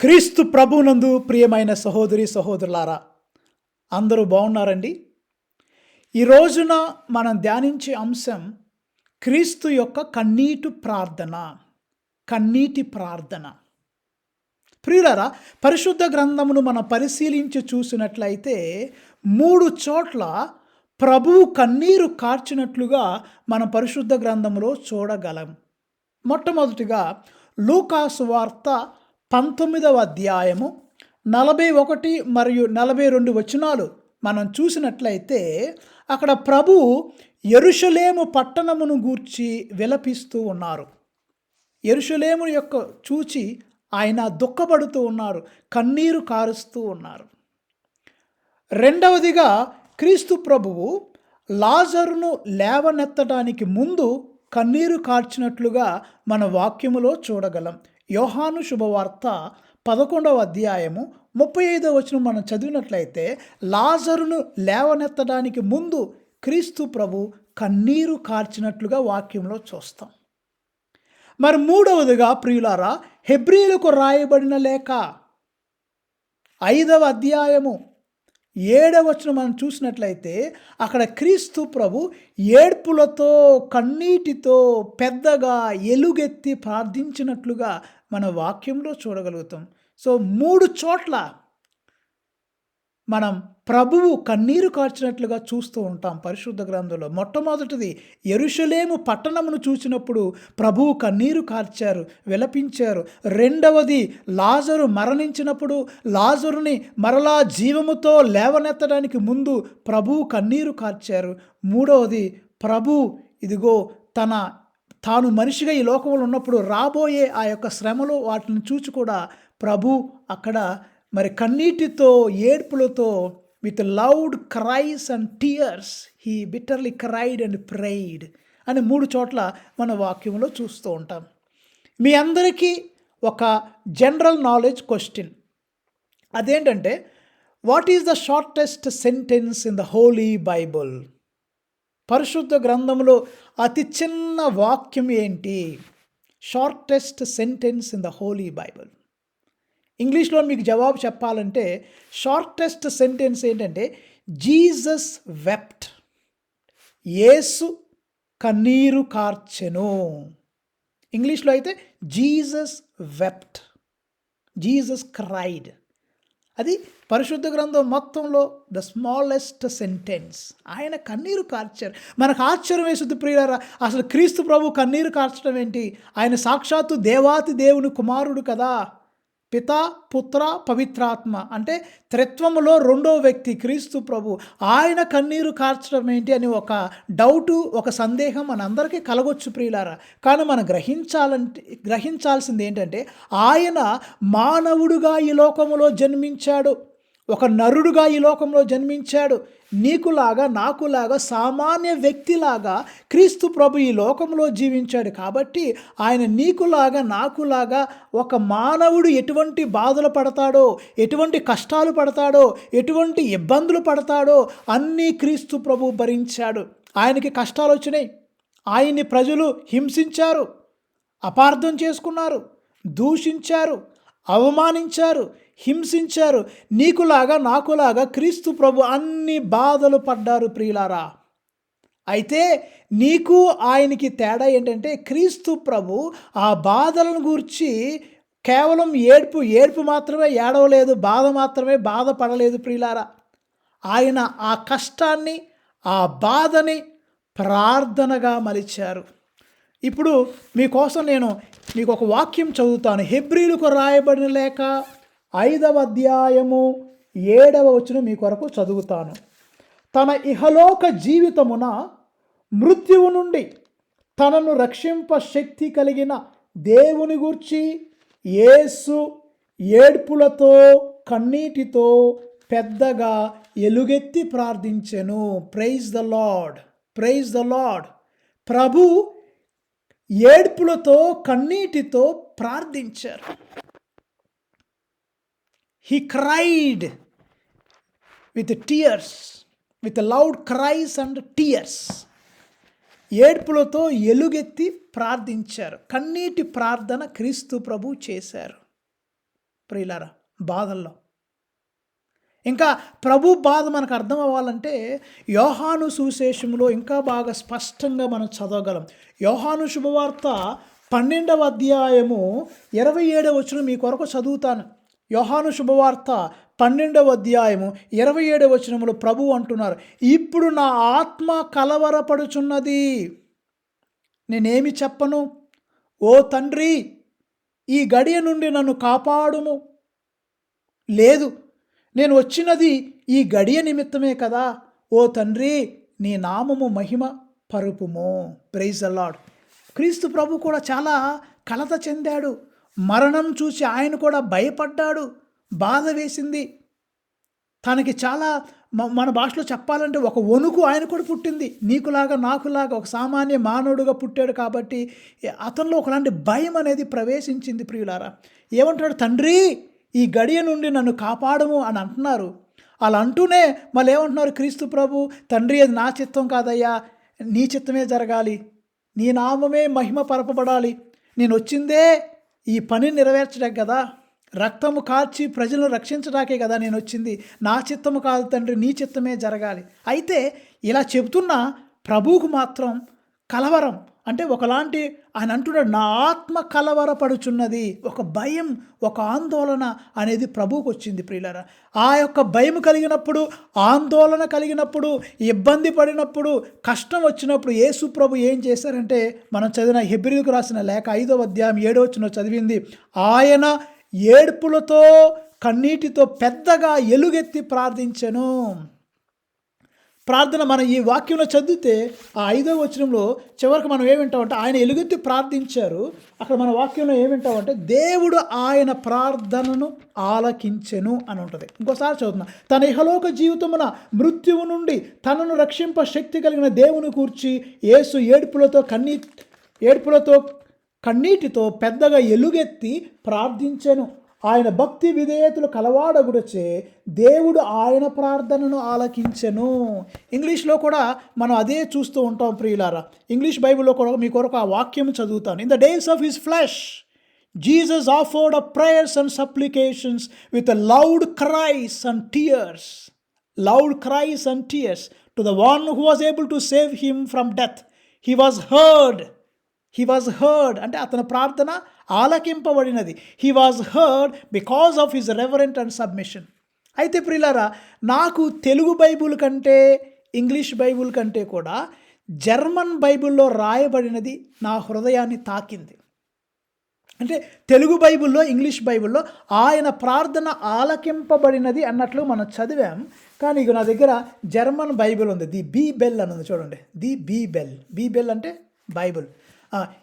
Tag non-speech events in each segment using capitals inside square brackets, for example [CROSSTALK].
క్రీస్తు ప్రభునందు ప్రియమైన సహోదరి సహోదరులారా అందరూ బాగున్నారండి? ఈ రోజున మనం ధ్యానించే అంశం క్రీస్తు యొక్క కన్నీటి ప్రార్థన కన్నీటి ప్రార్థన. ప్రియులారా పరిశుద్ధ గ్రంథమును మనం పరిశీలించి చూసినట్లయితే మూడు చోట్ల ప్రభువు కన్నీరు కార్చినట్లుగా మన పరిశుద్ధ గ్రంథంలో చూడగలం. మొట్టమొదటిగా లూకాసు వార్త పంతొమ్మిదవ అధ్యాయము నలభై ఒకటి మరియు నలభై రెండు వచనాలు మనం చూసినట్లయితే అక్కడ ప్రభు ఎరుషలేము పట్టణమును గూర్చి విలపిస్తూ ఉన్నారు. ఎరుషలేము యొక్క చూచి ఆయన దుఃఖపడుతూ ఉన్నారు కన్నీరు కారుస్తూ ఉన్నారు. రెండవదిగా క్రీస్తు ప్రభువు లాజరును లేవనెత్తడానికి ముందు కన్నీరు కార్చినట్లుగా మన వాక్యములో చూడగలం. యోహాను శుభవార్త పదకొండవ అధ్యాయము ముప్పై ఐదవ వచనం మనం చదివినట్లయితే లాజరును లేవనెత్తడానికి ముందు క్రీస్తు ప్రభు కన్నీరు కార్చినట్లుగా వాక్యంలో చూస్తాం. మరి మూడవదిగా ప్రియులారా హెబ్రిలకు రాయబడిన లేఖ ఐదవ అధ్యాయము ఏడవ వచనం మనం చూసినట్లయితే అక్కడ క్రీస్తు ప్రభు ఏడ్పులతో కన్నీటితో పెద్దగా ఎలుగెత్తి ప్రార్థించినట్లుగా మన వాక్యంలో చూడగలుగుతాం. సో మూడు చోట్ల మనం ప్రభువు కన్నీరు కార్చినట్లుగా చూస్తూ ఉంటాం పరిశుద్ధ గ్రంథంలో. మొట్టమొదటిది ఎరుషలేము పట్టణమును చూసినప్పుడు ప్రభువు కన్నీరు కార్చారు విలపించారు. రెండవది లాజరు మరణించినప్పుడు లాజరుని మరలా జీవముతో లేవనెత్తడానికి ముందు ప్రభువు కన్నీరు కార్చారు. మూడవది ప్రభు ఇదిగో తన తాను మనిషిగా ఈ లోకంలో ఉన్నప్పుడు రాబోయే ఆ యొక్క శ్రమలు వాటిని చూచి కూడా ప్రభు అక్కడ మరి కన్నీటితో ఏడ్పులతో with loud cries and tears he bitterly cried and prayed అని మూడు చోట్ల మన వాక్యంలో చూస్తూ ఉంటాం. మీ అందరికీ ఒక జనరల్ నాలెడ్జ్ క్వశ్చన్ అదేంటంటే what is the shortest sentence in the holy Bible పరిశుద్ధ గ్రంథంలో అతి చిన్న వాక్యం ఏంటి? Shortest sentence in the holy Bible ఇంగ్లీష్లో మీకు జవాబు చెప్పాలంటే షార్టెస్ట్ సెంటెన్స్ ఏంటంటే జీసస్ వెప్ట్ యేసు కన్నీరు కార్చెను. ఇంగ్లీష్లో అయితే జీసస్ వెప్ట్ జీసస్ క్రైడ్ అది పరిశుద్ధ గ్రంథం మొత్తంలో ద స్మాలెస్ట్ సెంటెన్స్ ఆయన కన్నీరు కార్చారు. మనకు ఆశ్చర్యం వేసుద్ది ప్రియులారా అసలు క్రీస్తు ప్రభు కన్నీరు కార్చడం ఏంటి? ఆయన సాక్షాత్తు దేవాతి దేవుని కుమారుడు కదా. పిత పుత్ర పవిత్రాత్మ. అంటే త్రిత్వములో రెండో వ్యక్తి క్రీస్తు ప్రభు. ఆయన కన్నీరు కార్చడం ఏంటి అని ఒక డౌటు ఒక సందేహం మన అందరికీ కలగొచ్చు ప్రియులారా. కానీ మనం గ్రహించాలంటే గ్రహించాల్సింది ఏంటంటే ఆయన మానవుడుగా ఈ లోకములో జన్మించాడు. ఒక నరుడుగా ఈ లోకంలో జన్మించాడు. నీకులాగా నాకులాగా సామాన్య వ్యక్తిలాగా క్రీస్తు ప్రభు ఈ లోకంలో జీవించాడు. కాబట్టి ఆయన నీకులాగా నాకులాగా ఒక మానవుడు ఎటువంటి బాధలు పడతాడో ఎటువంటి కష్టాలు పడతాడో ఎటువంటి ఇబ్బందులు పడతాడో అన్నీ క్రీస్తు ప్రభు భరించాడు. ఆయనకి కష్టాలు వచ్చినాయి. ఆయన్ని ప్రజలు హింసించారు. అపార్థం చేసుకున్నారు. దూషించారు. అవమానించారు. హింసించారు. నీకులాగా నాకులాగా క్రీస్తు ప్రభు అన్ని బాధలు పడ్డారు ప్రియులారా. అయితే నీకు ఆయనకి తేడా ఏంటంటే క్రీస్తు ప్రభు ఆ బాధలను గురించి కేవలం ఏడ్పు ఏడ్పు మాత్రమే ఏడవలేదు బాధ మాత్రమే బాధపడలేదు ప్రియులారా. ఆయన ఆ కష్టాన్ని ఆ బాధని ప్రార్థనగా మలిచారు. ఇప్పుడు మీకోసం నేను మీకు ఒక వాక్యం చదువుతాను. హెబ్రిలకు రాయబడిన లేక ఐదవ అధ్యాయము ఏడవ వచ్చిన మీ కొరకు చదువుతాను. తన ఇహలోక జీవితమున మృత్యువు నుండి తనను రక్షింప శక్తి కలిగిన దేవుని గూర్చి యేసు ఏడ్పులతో కన్నీటితో పెద్దగా ఎలుగెత్తి ప్రార్థించెను. Praise the Lord praise the Lord ప్రభు ఏడ్పులతో కన్నీటితో ప్రార్థించారు. He cried with tears with loud cries and tears ఏడ్పులతో ఎలుగెత్తి ప్రార్థించారు. కన్నీటి ప్రార్థన క్రీస్తు ప్రభు చేశారు. ప్రియులారా బాధల్లో. ఇంకా ప్రభు బాధ మనకు అర్థం అవ్వాలంటే యోహాను సుశేషంలో ఇంకా బాగా స్పష్టంగా మనం చదవగలం. యోహాను శుభవార్త పన్నెండవ అధ్యాయము ఇరవై ఏడవ వచ్చిన మీ కొరకు చదువుతాను. యోహాను శుభవార్త పన్నెండవ అధ్యాయము ఇరవై ఏడవ వచనములు ప్రభు అంటున్నారు ఇప్పుడు నా ఆత్మ కలవరపడుచున్నది. నేనేమి చెప్పను? ఓ తండ్రి ఈ గడియ నుండి నన్ను కాపాడుము. లేదు నేను వచ్చినది ఈ గడియ నిమిత్తమే కదా. ఓ తండ్రి నీ నామము మహిమ పరుపుము. ప్రైజ్ అల్లాడ్ క్రీస్తు ప్రభు కూడా చాలా కలత చెందాడు. మరణం చూసి ఆయన కూడా భయపడ్డాడు బాధ వేసింది. తనకి చాలా మ- మన భాషలో చెప్పాలంటే ఒక వణుకు ఆయన కూడా పుట్టింది. నీకులాగా నాకులాగా ఒక సామాన్య మానవుడుగా పుట్టాడు కాబట్టి అతనిలో ఒకలాంటి భయం అనేది ప్రవేశించింది ప్రియులారా. ఏమంటాడు తండ్రి ఈ గడియ నుండి నన్ను కాపాడము అని అంటున్నారు. అలా అంటూనే మళ్ళీ ఏమంటున్నారు క్రీస్తు ప్రభు తండ్రి అది నా చిత్తం కాదయ్యా నీ చిత్తమే జరగాలి. నీ నామమే మహిమ పరపబడాలి. నేను వచ్చిందే ఈ పని నెరవేర్చడం కదా. రక్తము కాల్చి ప్రజలను రక్షించడానికే కదా నేను వచ్చింది. నా చిత్తము కాదు తండ్రి నీ చిత్తమే జరగాలి. అయితే ఇలా చెబుతున్న ప్రభువుకు మాత్రం కలవరం. అంటే ఒకలాంటి ఆయన అంటున్నాడు నా ఆత్మ కలవరపడుచున్నది ఒక భయం ఒక ఆందోళన అనేది ప్రభువుకు వచ్చింది ప్రియులరా. ఆ యొక్క భయం కలిగినప్పుడు ఆందోళన కలిగినప్పుడు ఇబ్బంది పడినప్పుడు కష్టం వచ్చినప్పుడు యేసు ప్రభు ఏం చేశారంటే మనం చదివిన హెబ్రిల్కు రాసిన లేఖ ఐదవ అధ్యాయం ఏడో వచ్చిన చదివింది ఆయన ఏడుపులతో కన్నీటితో పెద్దగా ఎలుగెత్తి ప్రార్థించెను. ప్రార్థన మనం ఈ వాక్యంలో చదివితే ఆ ఐదో వచనంలో చివరికి మనం ఏమింటామంటే ఆయన ఎలుగెత్తి ప్రార్థించారు. అక్కడ మన వాక్యంలో ఏమింటామంటే దేవుడు ఆయన ప్రార్థనను ఆలకించెను అని ఉంటుంది. ఇంకోసారి చదువుతున్నా. తన ఇహలోక జీవితమున మృత్యువు నుండి తనను రక్షింప శక్తి కలిగిన దేవుని కూర్చి యేసు ఏడుపులతో కన్నీ ఏడుపులతో కన్నీటితో పెద్దగా ఎలుగెత్తి ప్రార్థించెను. ఆయన భక్తి విధేయతలు కలవాడగుడచే దేవుడు ఆయన ప్రార్థనను ఆలకించెను. ఇంగ్లీష్లో కూడా మనం అదే చూస్తూ ఉంటాం ప్రియులారా. ఇంగ్లీష్ బైబిల్లో కూడా మీ కొరకు ఆ వాక్యం చదువుతాను. In the days of his flesh Jesus offered a prayers and supplications with loud cries and tears loud cries and tears to the one who was able to save him from death he was heard he was heard అంటే అతని ప్రార్థన ఆలకింపబడినది. He was heard because of his reverent and submission అయితే ప్రిలారా నాకు Telugu Bible కంటే English Bible కంటే కూడా German బైబిల్లో రాయబడినది నా హృదయాన్ని తాకింది. అంటే తెలుగు బైబిల్లో ఇంగ్లీష్ బైబిల్లో ఆయన ప్రార్థన ఆలకింపబడినది అన్నట్లు మనం చదివాం. కానీ ఇక నా దగ్గర జర్మన్ బైబిల్ ఉంది. ది బీ బెల్ అని ఉంది చూడండి. ది బీ బెల్. బీ బెల్ అంటే బైబిల్.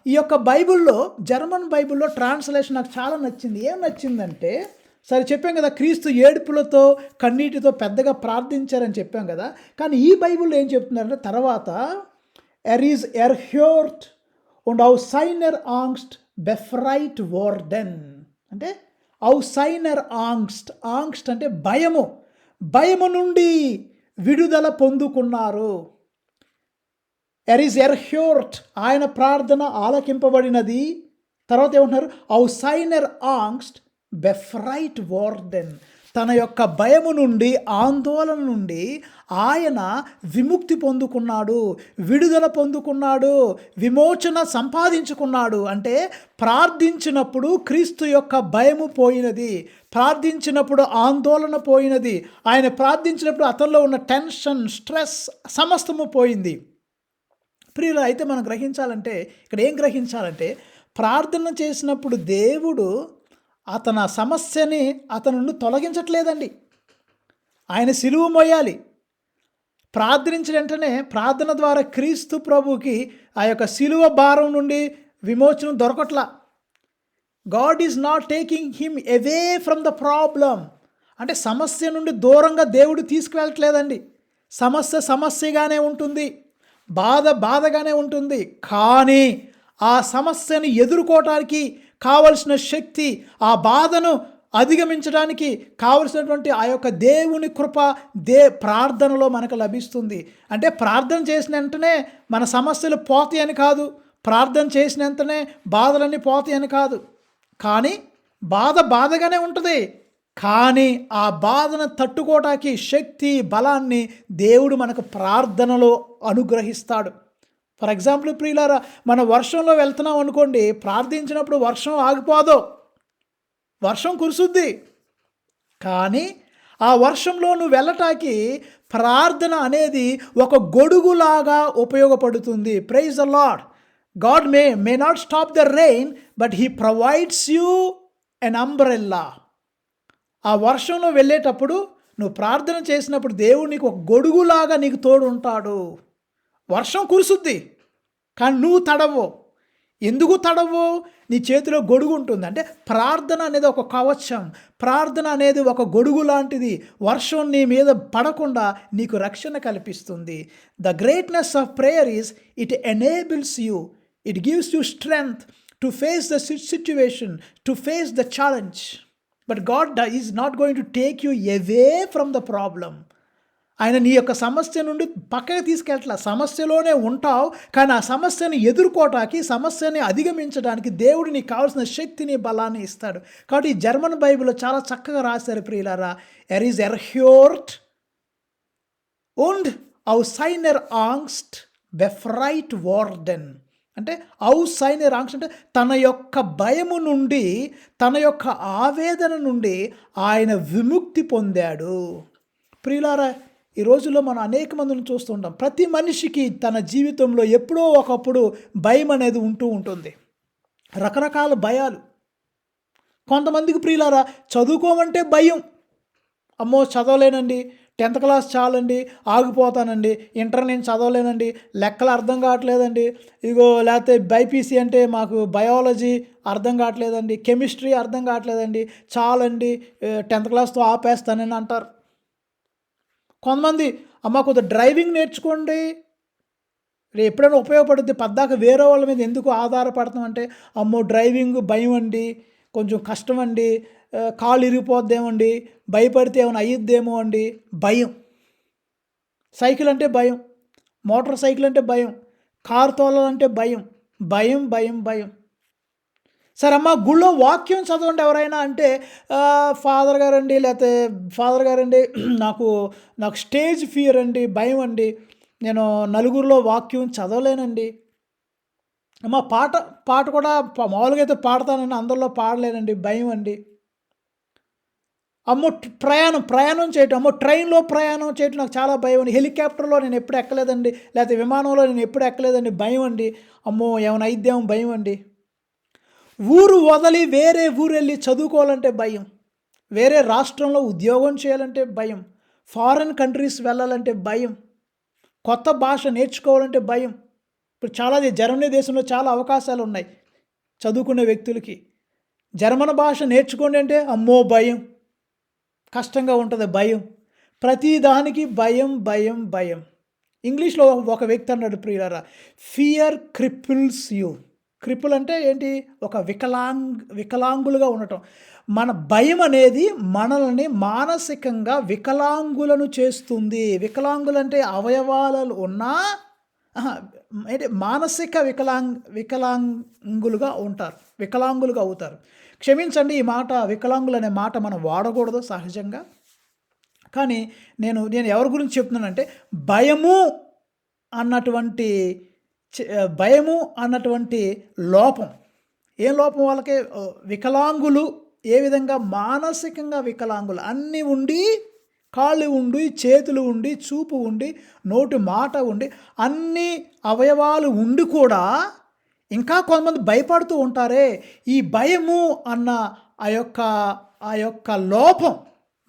ఈ యొక్క బైబిల్లో జర్మన్ బైబిల్లో ట్రాన్స్లేషన్ నాకు చాలా నచ్చింది. ఏం నచ్చిందంటే సరే చెప్పాం కదా క్రీస్తు ఏడుపులతో కన్నీటితో పెద్దగా ప్రార్థించారని చెప్పాం కదా కానీ ఈ బైబిల్లో ఏం చెప్తున్నారంటే తర్వాత ఎర్ ఈజ్ ఎర్ హ్యూర్ట్ und ఔ సైనర్ ఆంగ్స్ట్ బెఫ్రైట్ వార్డెన్ అంటే ఔ సైనర్ ఆంగ్స్ట్ ఆంగ్స్ట్ అంటే భయము. భయము నుండి విడుదల పొందుకున్నారు. ఎర్ ఈజ్ ఎర్ హ్యూర్ట్ ఆయన ప్రార్థన ఆలకింపబడినది. తర్వాత ఏమంటున్నారు? ఔ సైనర్ ఆంగ్స్ట్ బెఫ్రైట్ వార్డెన్ తన యొక్క భయము నుండి ఆందోళన నుండి ఆయన విముక్తి పొందుకున్నాడు. విడుదల పొందుకున్నాడు. విమోచన సంపాదించుకున్నాడు. అంటే ప్రార్థించినప్పుడు క్రీస్తు యొక్క భయము పోయినది. ప్రార్థించినప్పుడు ఆందోళన పోయినది. ఆయన ప్రార్థించినప్పుడు అతనిలో ఉన్న టెన్షన్ స్ట్రెస్ సమస్తము పోయింది. ప్రియులు అయితే మనం గ్రహించాలంటే ఇక్కడ ఏం గ్రహించాలంటే ప్రార్థన చేసినప్పుడు దేవుడు అతని సమస్యని అతను నుండి తొలగించట్లేదండి. ఆయన సిలువు మోయాలి. ప్రార్థించిన వెంటనే ప్రార్థన ద్వారా క్రీస్తు ప్రభుకి ఆ యొక్క సిలువ భారం నుండి విమోచనం దొరకట్లా. God is not taking him away from the problem అంటే సమస్య నుండి దూరంగా దేవుడు తీసుకువెళ్ళట్లేదండి. సమస్య సమస్యగానే ఉంటుంది. బాధ బాధగానే ఉంటుంది. కానీ ఆ సమస్యను ఎదుర్కోవటానికి కావలసిన శక్తి ఆ బాధను అధిగమించడానికి కావలసినటువంటి ఆ యొక్క దేవుని కృప దే ప్రార్థనలో మనకు లభిస్తుంది. అంటే ప్రార్థన చేసిన వెంటనే మన సమస్యలు పోతాయని కాదు. ప్రార్థన చేసిన వెంటనే బాధలన్నీ పోతాయని కాదు. కానీ బాధ బాధగానే ఉంటుంది. కానీ ఆ బాధను తట్టుకోవటానికి శక్తి బలాన్ని దేవుడు మనకు ప్రార్థనలో అనుగ్రహిస్తాడు. ఫర్ ఎగ్జాంపుల్ ప్రియులారా మన వర్షంలో వెళ్తున్నాం అనుకోండి ప్రార్థించినప్పుడు వర్షం ఆగిపోదు వర్షం కురుసుద్ది కానీ ఆ వర్షంలో నువ్వు వెళ్ళటానికి ప్రార్థన అనేది ఒక గొడుగులాగా ఉపయోగపడుతుంది. Praise a Lord God may may not stop the rain but he provides you an umbrella ఆ వర్షంలో వెళ్ళేటప్పుడు నువ్వు ప్రార్థన చేసినప్పుడు దేవుడు నీకు ఒక గొడుగులాగా నీకు తోడు ఉంటాడు. వర్షం కురుసుద్ది కానీ నువ్వు తడవు ఎందుకు తడవు నీ చేతిలో గొడుగు ఉంటుంది. అంటే ప్రార్థన అనేది ఒక కవచం. ప్రార్థన అనేది ఒక గొడుగు లాంటిది. వర్షం నీ మీద పడకుండా నీకు రక్షణ కల్పిస్తుంది. The greatness of prayer is it enables you it gives you strength to face the situation to face the challenge but God is not going to take you away from the problem ఆయన నీ యొక్క సమస్య నుండి పక్కకి తీసుకెళ్ళట్లా సమస్యలోనే ఉంటావు కానీ ఆ సమస్యను ఎదుర్కోవటానికి సమస్యని అధిగమించడానికి దేవుడు నీకు కావాల్సిన శక్తిని బలాన్ని ఇస్తాడు. కాబట్టి ఈ జర్మన్ బైబిల్లో చాలా చక్కగా రాశారు ప్రియులారా. ఎర్ ఈజ్ ఎర్హ్యోర్ట్ ఉండ్ ఔ సైనర్ ఆంగ్స్ట్ బెఫ్రైట్ వార్డెన్ అంటే ఔస్ సైనర్ ఆంగ్స్ట్ అంటే తన యొక్క భయము నుండి తన యొక్క ఆవేదన నుండి ఆయన విముక్తి పొందాడు. ప్రియులారా ఈ రోజుల్లో మనం అనేక మందిని చూస్తూ ఉంటాం. ప్రతి మనిషికి తన జీవితంలో ఎప్పుడో ఒకప్పుడు భయం అనేది ఉంటూ ఉంటుంది. రకరకాల భయాలు. కొంతమందికి ప్రియులారా చదువుకోమంటే భయం. అమ్మో చదవలేనండి. టెన్త్ క్లాస్ చాలండి ఆగిపోతానండి ఇంటర్ నేను చదవలేనండి లెక్కలు అర్థం కావట్లేదండి ఇగో లేకపోతే బైపీసీ అంటే మాకు బయాలజీ అర్థం కావట్లేదండి కెమిస్ట్రీ అర్థం కావట్లేదండి చాలండి టెన్త్ క్లాస్తో ఆపేస్తానని అంటారు. కొంతమంది అమ్మ కొంత డ్రైవింగ్ నేర్చుకోండి ఎప్పుడైనా ఉపయోగపడుద్ది పద్దాక వేరే వాళ్ళ మీద ఎందుకు ఆధారపడతాం? అంటే అమ్మో డ్రైవింగ్ భయం అండి కొంచెం కష్టం అండి కాలు ఇరిగిపోద్దేమో అండి భయపడితే ఏమైనా అయ్యిద్దేమో అండి? భయం. సైకిల్ అంటే భయం. మోటార్ సైకిల్ అంటే భయం. కారు తోలాలంటే భయం. భయం భయం భయం. సరే అమ్మ గుళ్ళో వాక్యం చదవండి ఎవరైనా అంటే ఫాదర్ గారండి లేకపోతే ఫాదర్ గారండి [CLEARS THROAT] నాకు నాకు స్టేజ్ ఫియర్ అండి భయం అండి. నేను నలుగురిలో వాక్యం చదవలేనండి. అమ్మ పాట పాట కూడా మామూలుగా అయితే పాడతానని అందరిలో పాడలేనండి భయం అండి. అమ్మో ప్రయాణం ప్రయాణం చేయటం అమ్మో ట్రైన్లో ప్రయాణం చేయటం నాకు చాలా భయం అండి. హెలికాప్టర్లో నేను ఎప్పుడు ఎక్కలేదండి. లేకపోతే విమానంలో నేను ఎప్పుడు ఎక్కలేదండి. భయం అండి. అమ్మో ఏమైనా అయిద్దాం భయం అండి. ఊరు వదిలి వేరే ఊరు వెళ్ళి చదువుకోవాలంటే భయం. వేరే రాష్ట్రంలో ఉద్యోగం చేయాలంటే భయం. ఫారిన్ కంట్రీస్ వెళ్ళాలంటే భయం. కొత్త భాష నేర్చుకోవాలంటే భయం. ఇప్పుడు చాలా జర్మనీ దేశంలో చాలా అవకాశాలు ఉన్నాయి చదువుకునే వ్యక్తులకి. జర్మన్ భాష నేర్చుకోండి అంటే అమ్మో భయం. కష్టంగా ఉంటుంది భయం. ప్రతిదానికి భయం భయం భయం. ఇంగ్లీష్లో ఒక వ్యక్తి అన్నాడు ప్రియులరా ఫియర్ క్రిపుల్స్ యూ క్రిపుల్ అంటే ఏంటి? ఒక వికలాంగ్ వికలాంగులుగా ఉండటం. మన భయం అనేది మనల్ని మానసికంగా వికలాంగులను చేస్తుంది. వికలాంగులంటే అవయవాలు ఉన్నా అంటే మానసిక వికలాంగ్ వికలాంగులుగా ఉంటారు. వికలాంగులుగా అవుతారు. క్షమించండి ఈ మాట వికలాంగులు అనే మాట మనం వాడకూడదు సహజంగా. కానీ నేను నేను ఎవరి గురించి చెప్తున్నానంటే భయము అన్నటువంటి భయము అన్నటువంటి లోపం. ఏ లోపం వాళ్ళకి? వికలాంగులు ఏ విధంగా? మానసికంగా వికలాంగులు. అన్నీ ఉండి కాళ్ళు ఉండి చేతులు ఉండి చూపు ఉండి నోటి మాట ఉండి అన్ని అవయవాలు ఉండి కూడా ఇంకా కొంతమంది భయపడుతూ ఉంటారే ఈ భయము అన్న ఆ యొక్క ఆ యొక్క లోపం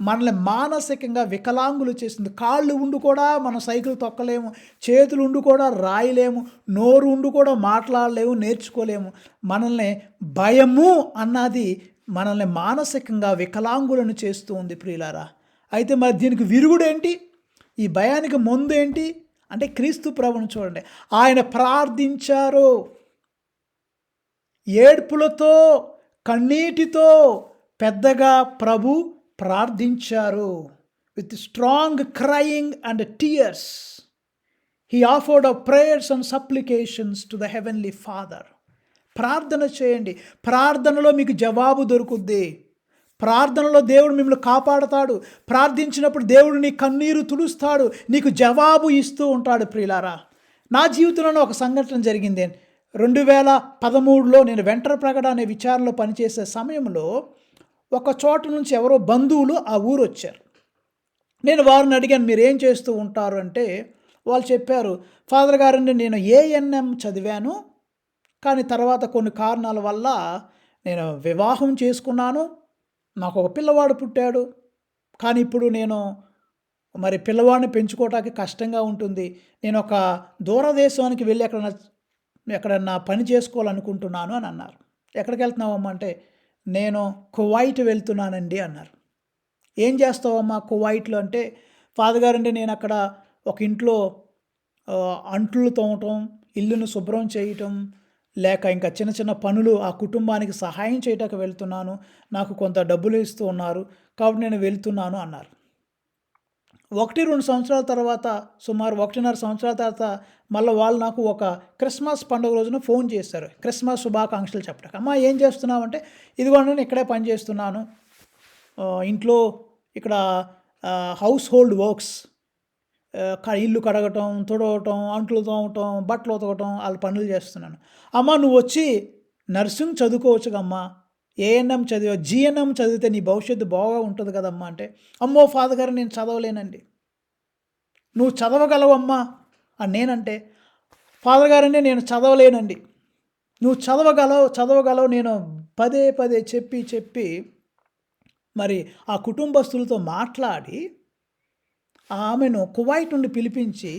మనల్ని మానసికంగా వికలాంగులు చేసింది. కాళ్ళు ఉండు కూడా మనం సైకిల్ తొక్కలేము చేతులు ఉండు కూడా రాయలేము నోరు ఉండు కూడా మాట్లాడలేము నేర్చుకోలేము. మనల్ని భయము అన్నది మనల్ని మానసికంగా వికలాంగులను చేస్తూ ఉంది ప్రియులారా. అయితే మరి దీనికి విరుగుడేంటి ఈ భయానికి ముందు ఏంటి? అంటే క్రీస్తు ప్రభుని చూడండి. ఆయన ప్రార్థించారు. ఏడ్పులతో కన్నీటితో పెద్దగా ప్రభు ప్రార్థించారు. With strong crying and tears he offered a prayers and supplications to the heavenly Father ప్రార్థన చేయండి. ప్రార్థనలో మీకు జవాబు దొరుకుద్ది. ప్రార్థనలో దేవుడు మిమ్మల్ని కాపాడతాడు. ప్రార్థించినప్పుడు దేవుడు నీ కన్నీరు తుడుస్తాడు. నీకు జవాబు ఇస్తూ ఉంటాడు ప్రియులారా. నా జీవితంలోనే ఒక సంఘటన జరిగింది. రెండు వేల పదమూడులో నేను వెంటర్ ప్రగడ అనే విచారణలో పనిచేసే సమయంలో ఒక చోట నుంచి ఎవరో బంధువులు ఆ ఊరు వచ్చారు. నేను వారిని అడిగాను మీరు ఏం చేస్తూ ఉంటారు? అంటే వాళ్ళు చెప్పారు ఫాదర్ గారండి నేను ఏఎన్ఎం చదివాను కానీ తర్వాత కొన్ని కారణాల వల్ల నేను వివాహం చేసుకున్నాను నాకు ఒక పిల్లవాడు పుట్టాడు కానీ ఇప్పుడు నేను మరి పిల్లవాడిని పెంచుకోవటానికి కష్టంగా ఉంటుంది నేను ఒక దూరదేశానికి వెళ్ళి అక్కడ ఎక్కడన్నా పని చేసుకోవాలనుకుంటున్నాను అని అన్నారు. ఎక్కడికి వెళ్తున్నావమ్మా అంటే నేను కువైట్ వెళ్తున్నానండి అన్నారు. ఏం చేస్తావమ్మా కువైట్లో అంటే ఫాదర్ గారండి నేను అక్కడ ఒక ఇంట్లో అంట్లు తోమటం ఇల్లును శుభ్రం చేయటం లేక ఇంకా చిన్న చిన్న పనులు ఆ కుటుంబానికి సహాయం చేయటానికి వెళ్తున్నాను. నాకు కొంత డబ్బులు ఇస్తూ ఉన్నారు. కాబట్టి నేను వెళ్తున్నాను అన్నారు. ఒకటి రెండు సంవత్సరాల తర్వాత సుమారు ఒకటిన్నర సంవత్సరాల తర్వాత మళ్ళీ వాళ్ళు నాకు ఒక క్రిస్మస్ పండుగ రోజున ఫోన్ చేశారు. క్రిస్మస్ శుభాకాంక్షలు చెప్పడానికి అమ్మ ఏం చేస్తున్నావు అంటే ఇదిగోండి నేను ఇక్కడే పని చేస్తున్నాను. ఇంట్లో ఇక్కడ హౌస్ హోల్డ్ వర్క్స్ ఇల్లు కడగటం తుడవటం అంట్లు తోమటం బట్టలు ఉతకటం వాళ్ళ పనులు చేస్తున్నాను. అమ్మ నువ్వు వచ్చి నర్సింగ్ చదువుకోవచ్చుగమ్మా ఏఎన్ఎం చదివా జిఎన్ఎం చదివితే నీ భవిష్యత్తు బాగా ఉంటుంది కదమ్మా అంటే అమ్మో ఫాదర్ గారు నేను చదవలేనండి. నువ్వు చదవగలవమ్మా అని నేనంటే ఫాదర్ గారండి నేను చదవలేనండి. నువ్వు చదవగలవు చదవగలవు నేను పదే పదే చెప్పి చెప్పి మరి ఆ కుటుంబస్తులతో మాట్లాడి ఆమెను కువైట్ నుండి పిలిపించి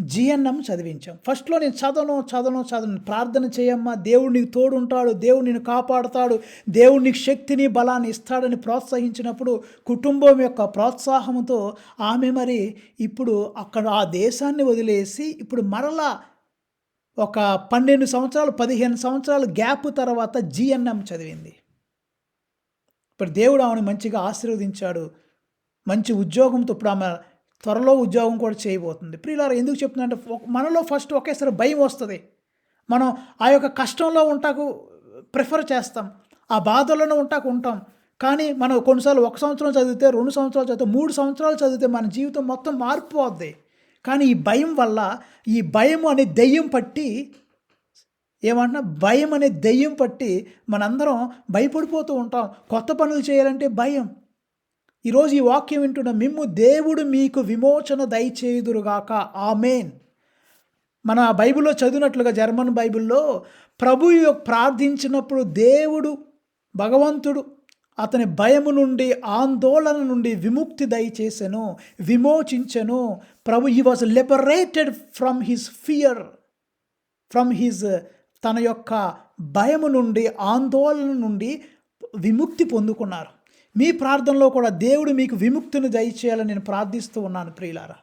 జిఎన్ఎం చదివించాం. ఫస్ట్లో నేను చదవను చదవను చదవను. ప్రార్థన చేయమ్మా దేవుడు నీకు తోడుంటాడు దేవుడు నిన్ను కాపాడుతాడు దేవుడు నీకు శక్తిని బలాన్ని ఇస్తాడని ప్రోత్సహించినప్పుడు కుటుంబం యొక్క ప్రోత్సాహంతో ఆమె మరి ఇప్పుడు అక్కడ ఆ దేశాన్ని వదిలేసి ఇప్పుడు మరలా ఒక పన్నెండు సంవత్సరాలు పదిహేను సంవత్సరాలు గ్యాప్ తర్వాత జిఎన్ఎం చదివింది. ఇప్పుడు దేవుడు ఆమెను మంచిగా ఆశీర్వదించాడు. మంచి ఉద్యోగంతో ఇప్పుడు ఆమె త్వరలో ఉద్యోగం కూడా చేయబోతుంది. ప్రియులారా ఎందుకు చెప్తుందంటే మనలో ఫస్ట్ ఒకేసారి భయం వస్తుంది. మనం ఆ యొక్క కష్టంలో ఉంటాకు ప్రిఫర్ చేస్తాం. ఆ బాధలోనే ఉంటాకు ఉంటాం. కానీ మనం కొన్నిసార్లు ఒక సంవత్సరం చదివితే రెండు సంవత్సరాలు చదివితే మూడు సంవత్సరాలు చదివితే మన జీవితం మొత్తం మారిపోద్ది. కానీ ఈ భయం వల్ల ఈ భయం అనే దెయ్యం పట్టి ఏమంటున్నా భయం అనే దెయ్యం పట్టి మనందరం భయపడిపోతూ ఉంటాం. కొత్త పనులు చేయాలంటే భయం. ఈరోజు ఈ వాక్యం వింటున్న మిమ్ము దేవుడు మీకు విమోచన దయచేయుదురుగాక. ఆమెన్. మన బైబిల్లో చదివినట్లుగా జర్మన్ బైబిల్లో ప్రభు ప్రార్థించినప్పుడు దేవుడు భగవంతుడు అతని భయము నుండి ఆందోళన నుండి విముక్తి దయచేసెను విమోచించెను. ప్రభు he was liberated from his fear from his తన యొక్క భయము నుండి ఆందోళన నుండి విముక్తి పొందుకున్నారు. మీ ప్రార్థనలో కూడా దేవుడు మీకు విముక్తిని దయచేయాలని నేను ప్రార్థిస్తూ ఉన్నాను ప్రియులారా.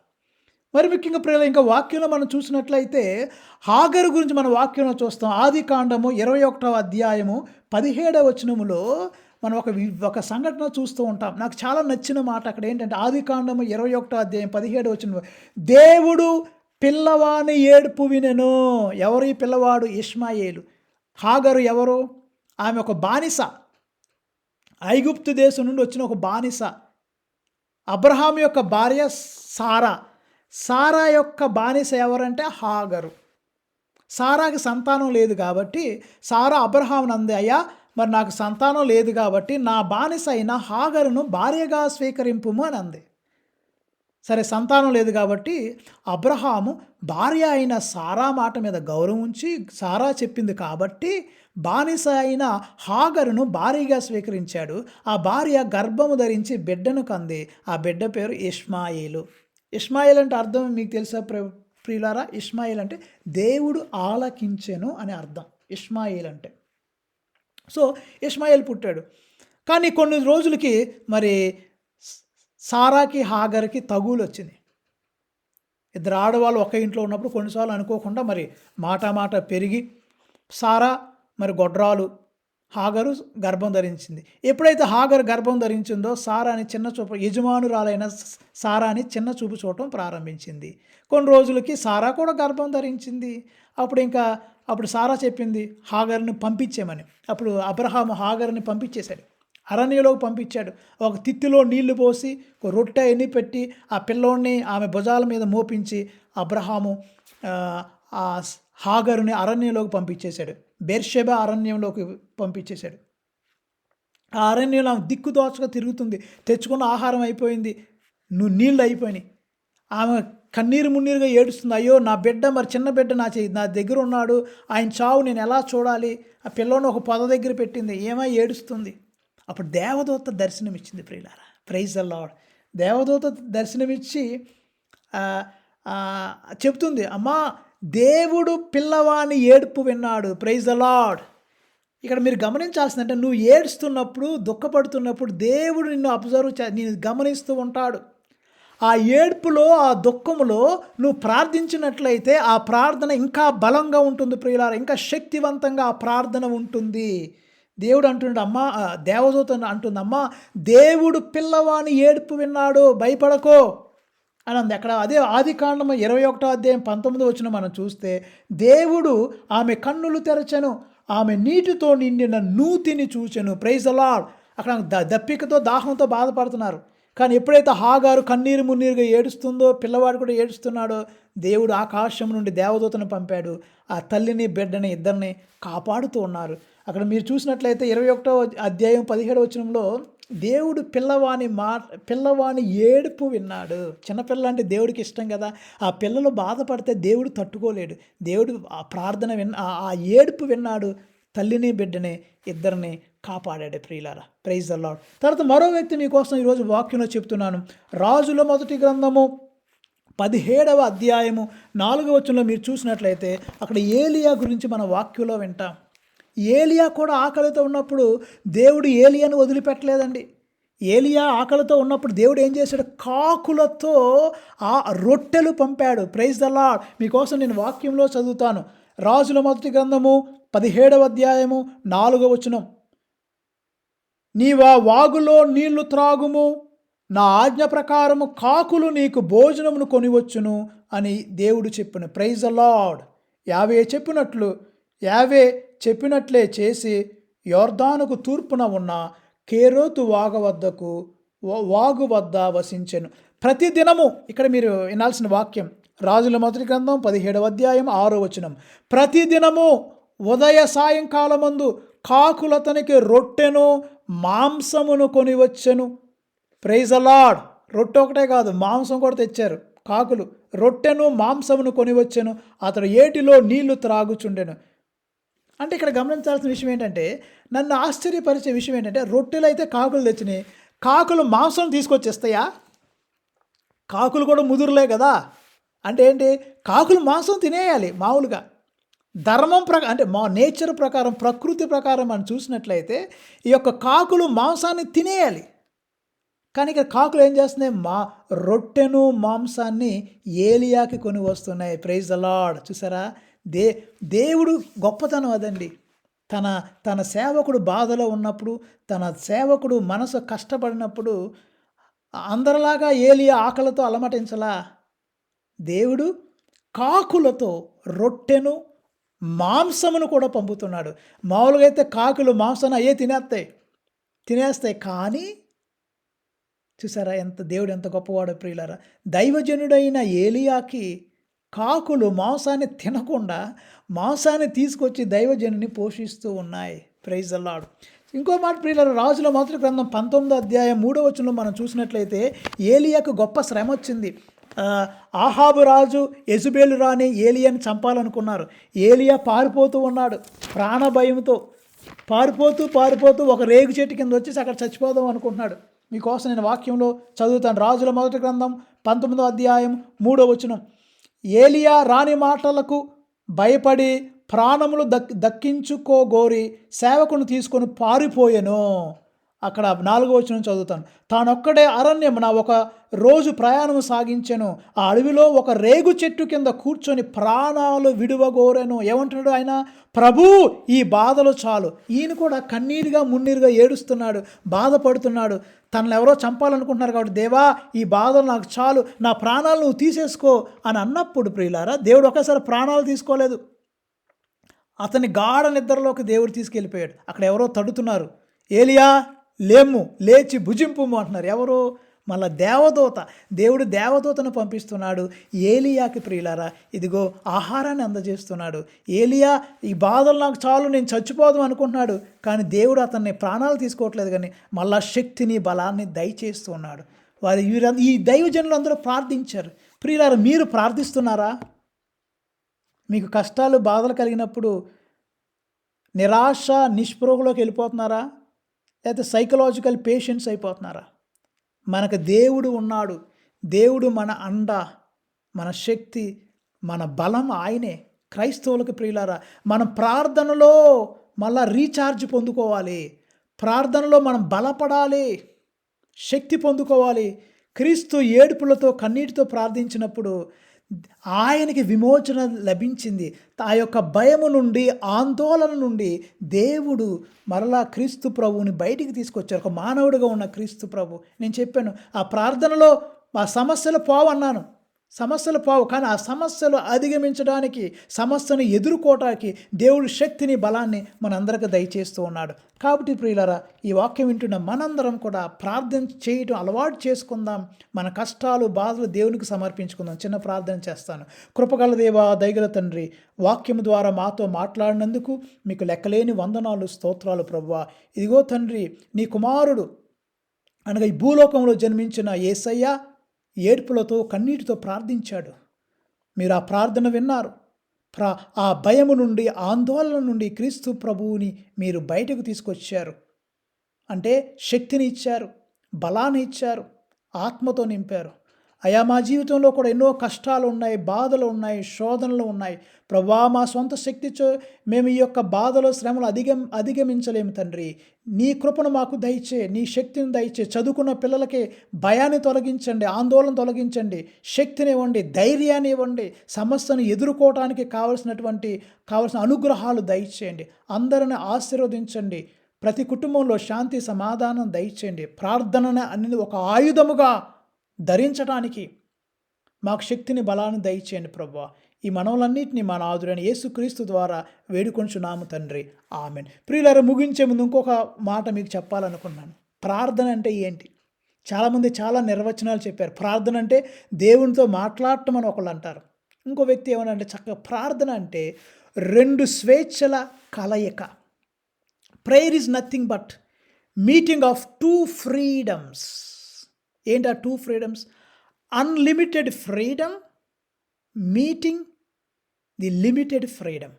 మరి ముఖ్యంగా ప్రియుల ఇంకా వాక్యంలో మనం చూసినట్లయితే హాగరు గురించి మన వాక్యంలో చూస్తాం. ఆది కాండము ఇరవై ఒకటవ అధ్యాయము పదిహేడవ వచనములో మనం ఒక ఒక సంఘటన చూస్తూ ఉంటాం. నాకు చాలా నచ్చిన మాట అక్కడ ఏంటంటే ఆది కాండము ఇరవై ఒకటో అధ్యాయం పదిహేడు వచనము దేవుడు పిల్లవాని ఏడుపు వినెను. ఎవరు ఈ పిల్లవాడు? ఇష్మాయేలు. హాగరు ఎవరు? ఆమె ఒక బానిస. ఐగుప్తు దేశం నుండి వచ్చిన ఒక బానిస. అబ్రహాం యొక్క భార్య సారా. సారా యొక్క బానిస ఎవరంటే హాగరు. సారాకి సంతానం లేదు కాబట్టి సారా అబ్రహాం అంది అయ్యా మరి నాకు సంతానం లేదు కాబట్టి నా బానిస అయిన హాగరును భార్యగా స్వీకరింపుము అని అంది. సరే సంతానం లేదు కాబట్టి అబ్రహాము భార్య అయిన సారా మాట మీద గౌరవం ఉంచి సారా చెప్పింది కాబట్టి బానిస అయిన హాగరును భారీగా స్వీకరించాడు. ఆ భార్య గర్భము ధరించి బిడ్డను కంది. ఆ బిడ్డ పేరు ఇష్మాయిలు. ఇష్మాయిల్ అంటే అర్థం మీకు తెలుసా ప్ర ప్రియులారా? ఇష్మాయిల్ అంటే దేవుడు ఆలకించెను అని అర్థం. ఇష్మాయిల్ అంటే. సో ఇష్మాయిల్ పుట్టాడు. కానీ కొన్ని రోజులకి మరి సారాకి హాగర్కి తగులు వచ్చింది ఇద్దరు ఆడవాళ్ళు ఒక ఇంట్లో ఉన్నప్పుడు కొన్నిసార్లు అనుకోకుండా మరి మాట మాట పెరిగి సారా మరి గొడ్రాలు హాగరు గర్భం ధరించింది. ఎప్పుడైతే హాగరు గర్భం ధరించిందో సారాని చిన్న చూపు యజమానురాలైన సారాని చిన్న చూపు చూడటం ప్రారంభించింది. కొన్ని రోజులకి సారా కూడా గర్భం ధరించింది. అప్పుడు ఇంకా అప్పుడు సారా చెప్పింది హాగర్ని పంపించేమని అప్పుడు అబ్రహాము హాగర్ని పంపించేశాడు. అరణ్యలోకి పంపించాడు. ఒక తిత్తిలో నీళ్ళు పోసి ఒక రొట్టె ఎన్ని పెట్టి ఆ పిల్లోడిని ఆమె భుజాల మీద మోపించి అబ్రహాము ఆ హాగరుని అరణ్యంలోకి పంపించేశాడు. బెర్షెబ అరణ్యంలోకి పంపించేశాడు. ఆ అరణ్యంలో ఆమె దిక్కుదోచగా తిరుగుతుంది. తెచ్చుకున్న ఆహారం అయిపోయింది. నువ్వు నీళ్ళు అయిపోయినాయి. ఆమె కన్నీరు మున్నీరుగా ఏడుస్తుంది. అయ్యో నా బిడ్డ మరి చిన్న బిడ్డ నా చే నా దగ్గర ఉన్నాడు. ఆయన చావు నేను ఎలా చూడాలి? ఆ పిల్లని ఒక పొద దగ్గర పెట్టింది. ఏమై ఏడుస్తుంది? అప్పుడు దేవదూత దర్శనమిచ్చింది ప్రియులారా. ప్రైజ్ ద దేవదూత దర్శనమిచ్చి చెప్తుంది. అమ్మా దేవుడు పిల్లవాని ఏడుపు విన్నాడు. ప్రైజ్ ద లాడ్ ఇక్కడ మీరు గమనించాల్సిందంటే నువ్వు ఏడుస్తున్నప్పుడు దుఃఖపడుతున్నప్పుడు దేవుడు నిన్ను అబ్జర్వ్ చే నేను గమనిస్తూ ఉంటాడు. ఆ ఏడుపులో ఆ దుఃఖములో నువ్వు ప్రార్థించినట్లయితే ఆ ప్రార్థన ఇంకా బలంగా ఉంటుంది ప్రియులార. ఇంకా శక్తివంతంగా ఆ ప్రార్థన ఉంటుంది. దేవుడు అంటున్నాడు అమ్మా దేవదూత అంటుంది అమ్మా దేవుడు పిల్లవాని ఏడుపు విన్నాడు. భయపడకో. అని అంది. అక్కడ అదే ఆది కాండము ఇరవై ఒకటో అధ్యాయం పంతొమ్మిది వచ్చిన మనం చూస్తే దేవుడు ఆమె కన్నులు తెరచెను ఆమె నీటితో నిండిన నూతిని చూచెను. ప్రైజ్ అలాడ్ అక్కడ ద దప్పికతో దాహంతో బాధపడుతున్నారు. కానీ ఎప్పుడైతే హాగారు కన్నీరు మున్నీరుగా ఏడుస్తుందో పిల్లవాడు కూడా ఏడుస్తున్నాడో దేవుడు ఆకాశం నుండి దేవదూతను పంపాడు. ఆ తల్లిని బిడ్డని ఇద్దరిని కాపాడుతూ ఉన్నారు. అక్కడ మీరు చూసినట్లయితే ఇరవై ఒకటో అధ్యాయం పదిహేడు వచనంలో దేవుడు పిల్లవాని మా పిల్లవాని ఏడుపు విన్నాడు. చిన్నపిల్ల అంటే దేవుడికి ఇష్టం కదా. ఆ పిల్లలు బాధపడితే దేవుడు తట్టుకోలేడు. దేవుడు ఆ ప్రార్థన విన్న ఆ- ఏడుపు విన్నాడు. తల్లిని బిడ్డని ఇద్దరిని కాపాడాడు ప్రియులారా. ప్రైజ్ అల్లాడు తర్వాత మరో వ్యక్తి మీకోసం ఈరోజు వాక్యంలో చెప్తున్నాను. రాజుల మొదటి గ్రంథము పదిహేడవ అధ్యాయము నాలుగవ వచనంలో మీరు చూసినట్లయితే అక్కడ ఏలియా గురించి మన వాక్యంలో వింటాం. ఏలియా కూడా ఆకలితో ఉన్నప్పుడు దేవుడు ఏలియాను వదిలిపెట్టలేదండి. ఏలియా ఆకలితో ఉన్నప్పుడు దేవుడు ఏం చేశాడు? కాకులతో ఆ రొట్టెలు పంపాడు. ప్రైజ్ ద లాడ్ మీకోసం నేను వాక్యంలో చదువుతాను. రాజుల మొదటి గ్రంథము పదిహేడవ అధ్యాయము నాలుగవ వచనం. నీవా వాగులో నీళ్ళు త్రాగుము నా ఆజ్ఞ ప్రకారము కాకులు నీకు భోజనమును కొనివచ్చును అని దేవుడు చెప్పిన ప్రైజ్ లార్డ్ యావే చెప్పినట్లు యావే చెప్పినట్లే చేసి యోర్దానుకు తూర్పున ఉన్న కేరోతు వాగ వద్దకు వాగు వద్ద వసించెను. ప్రతి దినము ఇక్కడ మీరు వినాల్సిన వాక్యం రాజుల మొదటి గ్రంథం పదిహేడవ అధ్యాయం ఆరో వచనం. ప్రతి దినము ఉదయ సాయంకాలమందు కాకులతనికి రొట్టెను మాంసమును కొని వచ్చెను ప్రైజ్ అలాడ్ రొట్టె ఒకటే కాదు మాంసం కూడా తెచ్చారు కాకులు. రొట్టెను మాంసమును కొని వచ్చెను అతడు ఏటిలో నీళ్ళు త్రాగుచుండెను. అంటే ఇక్కడ గమనించాల్సిన విషయం ఏంటంటే నన్ను ఆశ్చర్యపరిచే విషయం ఏంటంటే రొట్టెలు అయితే కాకులు తెచ్చినాయి. కాకులు మాంసం తీసుకొచ్చేస్తాయా? కాకులు కూడా ముదురులే కదా. అంటే ఏంటి? కాకులు మాంసం తినేయాలి మామూలుగా. ధర్మం ప్రకారం అంటే మా నేచర్ ప్రకారం ప్రకృతి ప్రకారం మనం చూసినట్లయితే ఈ యొక్క కాకులు మాంసాన్ని తినేయాలి. కానీ ఇక్కడ కాకులు ఏం చేస్తున్నాయి? మా రొట్టెను మాంసాన్ని ఏలియాకి కొని వస్తున్నాయి. ప్రైజ్ అలాడ్ చూసారా? దే దేవుడు గొప్పతనం అదండి. తన తన సేవకుడు బాధలో ఉన్నప్పుడు తన సేవకుడు మనసు కష్టపడినప్పుడు అందరిలాగా ఏలియా ఆకలితో అలమటించలా? దేవుడు కాకులతో రొట్టెను మాంసమును కూడా పంపుతున్నాడు. మామూలుగా అయితే కాకులు మాంసాన్ని అయ్యే తినేస్తాయి. తినేస్తాయి కానీ చూసారా ఎంత దేవుడు ఎంత గొప్పవాడు ప్రియులారా. దైవజనుడైన ఏలియాకి కాకులు మాంసాన్ని తినకుండా మాంసాన్ని తీసుకొచ్చి దైవజనుని పోషిస్తూ ఉన్నాయి. ప్రైజ్ అల్లాడు ఇంకో మాట ప్రియులారా రాజుల మొదటి గ్రంథం పంతొమ్మిదో అధ్యాయం మూడో వచనంలో మనం చూసినట్లయితే ఏలియాకు గొప్ప శ్రమ వచ్చింది. ఆహాబు రాజు ఎజుబేలు రాని ఏలియాని చంపాలనుకున్నారు. ఏలియా పారిపోతూ ఉన్నాడు ప్రాణ భయంతో. పారిపోతూ పారిపోతూ ఒక రేగు చెట్టు కింద వచ్చేసి అక్కడ చచ్చిపోదాం అనుకుంటున్నాడు. మీకోసం నేను వాక్యంలో చదువుతాను. రాజుల మొదటి గ్రంథం పంతొమ్మిదో అధ్యాయం మూడో వచనం. ఏలియా రాని మాటలకు భయపడి ప్రాణములు దక్ దక్కించుకోగోరి సేవకును తీసుకొని పారిపోయెను. అక్కడ నాలుగో వచనం చదువుతాను. తానొక్కడే అరణ్యమున ఒక రోజు ప్రయాణం సాగించెను. ఆ అడవిలో ఒక రేగు చెట్టు కింద కూర్చొని ప్రాణాలు విడువగోరెను. ఏమంటున్నాడు ఆయన? ప్రభు ఈ బాధలు చాలు. ఈయన కూడా కన్నీరుగా మున్నీరుగా ఏడుస్తున్నాడు బాధపడుతున్నాడు. తనను ఎవరో చంపాలనుకుంటున్నారు కాబట్టి దేవా ఈ బాధలు నాకు చాలు. నా ప్రాణాలు నువ్వు తీసేసుకో అని అన్నప్పుడు ప్రియులారా దేవుడు ఒకేసారి ప్రాణాలు తీసుకోలేదు. అతని గాఢ నిద్రలోకి దేవుడు తీసుకెళ్ళిపోయాడు. అక్కడ ఎవరో తడుతున్నారు. ఏలియా లేము లేచి భుజింపు అంటున్నారు. ఎవరు? మళ్ళా దేవదూత. దేవుడు దేవదూతను పంపిస్తున్నాడు. ఏలియాకి ప్రియులారా ఇదిగో ఆహారాన్ని అందజేస్తున్నాడు. ఏలియా ఈ బాధలు నాకు చాలు నేను చచ్చిపోదాం అనుకుంటున్నాడు. కానీ దేవుడు అతన్ని ప్రాణాలు తీసుకోవట్లేదు కానీ మళ్ళా శక్తిని బలాన్ని దయచేస్తున్నాడు. వారి వీరంద- ఈ దైవజనులు అందరూ ప్రార్థించారు. ప్రియులారా మీరు ప్రార్థిస్తున్నారా? మీకు కష్టాలు బాధలు కలిగినప్పుడు నిరాశ నిస్పృహలోకి వెళ్ళిపోతున్నారా? లేకపోతే సైకలాజికల్ పేషెంట్స్ అయిపోతున్నారా? మనకు దేవుడు ఉన్నాడు. దేవుడు మన అండ మన శక్తి మన బలం ఆయనే. క్రైస్తవులకు ప్రియులారా మన ప్రార్థనలో మళ్ళా రీఛార్జ్ పొందుకోవాలి. ప్రార్థనలో మనం బలపడాలి. శక్తి పొందుకోవాలి. క్రీస్తు ఏడుపులతో కన్నీటితో ప్రార్థించినప్పుడు ఆయనకి విమోచన లభించింది. ఆ యొక్క భయము నుండి ఆందోళన నుండి దేవుడు మరలా క్రీస్తు ప్రభువుని బయటికి తీసుకొచ్చారు. ఒక మానవుడిగా ఉన్న క్రీస్తు ప్రభు. నేను చెప్పాను ఆ ప్రార్థనలో ఆ సమస్యలు పోవన్నాను. సమస్యలు పోవు కానీ ఆ సమస్యలు అధిగమించడానికి సమస్యను ఎదుర్కోవటానికి దేవుడు శక్తిని బలాన్ని మనందరికీ దయచేస్తూ ఉన్నాడు. కాబట్టి ప్రియులరా ఈ వాక్యం వింటున్న మనందరం కూడా ప్రార్థన చేయటం అలవాటు చేసుకుందాం. మన కష్టాలు బాధలు దేవునికి సమర్పించుకుందాం. చిన్న ప్రార్థన చేస్తాను. కృపగల దేవా దయగల తండ్రి వాక్యం ద్వారా మాతో మాట్లాడినందుకు మీకు లెక్కలేని వందనాలు స్తోత్రాలు ప్రభువా. ఇదిగో తండ్రి నీ కుమారుడు అనగా ఈ భూలోకంలో జన్మించిన ఏసయ్య ఏడ్పులతో కన్నీటితో ప్రార్థించాడు. మీరు ఆ ప్రార్థన విన్నారు. ప్రా ఆ భయము నుండి ఆందోళన నుండి క్రీస్తు ప్రభువుని మీరు బయటకు తీసుకొచ్చారు. అంటే శక్తిని ఇచ్చారు బలాన్ని ఇచ్చారు ఆత్మతో నింపారు. అయా మా జీవితంలో కూడా ఎన్నో కష్టాలు ఉన్నాయి బాధలు ఉన్నాయి శోధనలు ఉన్నాయి. ప్రభా మా సొంత శక్తితో మేము ఈ యొక్క బాధలో శ్రమలు అధిగం అధిగమించలేము తండ్రి. నీ కృపను మాకు దయచే నీ శక్తిని దయచే చదువుకున్న పిల్లలకి భయాన్ని తొలగించండి ఆందోళన తొలగించండి శక్తిని ఇవ్వండి ధైర్యాన్ని ఇవ్వండి సమస్యను ఎదుర్కోవటానికి కావలసినటువంటి కావలసిన అనుగ్రహాలు దయచేయండి. అందరిని ఆశీర్వదించండి. ప్రతి కుటుంబంలో శాంతి సమాధానం దయచేయండి. ప్రార్థన అనేది ఒక ఆయుధముగా ధరించడానికి మాకు శక్తిని బలాన్ని దయచేయండి ప్రభా ఈ మనవులన్నింటినీ మా నాదుడైన యేసుక్రీస్తు ద్వారా వేడుకొంచున్నాము తండ్రి. ఆమెన్. ప్రియులారా ముగించే ముందు ఇంకొక మాట మీకు చెప్పాలనుకున్నాను ప్రార్థన అంటే ఏంటి? చాలామంది చాలా నిర్వచనాలు చెప్పారు. ప్రార్థన అంటే దేవునితో మాట్లాడటం అని ఒకళ్ళు అంటారు. ఇంకో వ్యక్తి ఏమనంటే చక్కగా ప్రార్థన అంటే రెండు స్వేచ్ఛల కలయిక. Prayer is nothing but meeting of two freedoms. ఏంటి ఆ two freedoms unlimited freedom meeting the limited freedom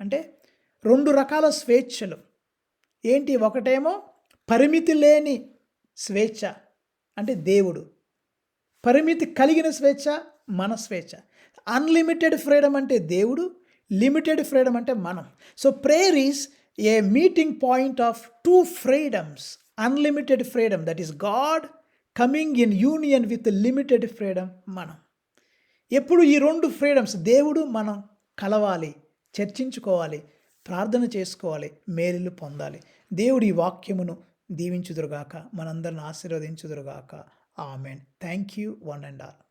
అంటే రెండు రకాల స్వేచ్ఛలు. ఏంటి? ఒకటేమో పరిమితి లేని స్వేచ్ఛ అంటే దేవుడు. పరిమితి కలిగిన స్వేచ్ఛ మన స్వేచ్ఛ. అన్లిమిటెడ్ ఫ్రీడమ్ అంటే దేవుడు లిమిటెడ్ ఫ్రీడమ్ అంటే మనం. So prayer is a meeting point of two freedoms unlimited freedom that is God coming in union with limited freedom మనం ఎప్పుడు ఈ రెండు ఫ్రీడమ్స్ దేవుడు మనం కలవాలి చర్చించుకోవాలి ప్రార్థన చేసుకోవాలి మేలులు పొందాలి. దేవుడు ఈ వాక్యమును దీవించుదురుగాక మనందరిని ఆశీర్వదించుదురుగాక. Amen. Thank you one and all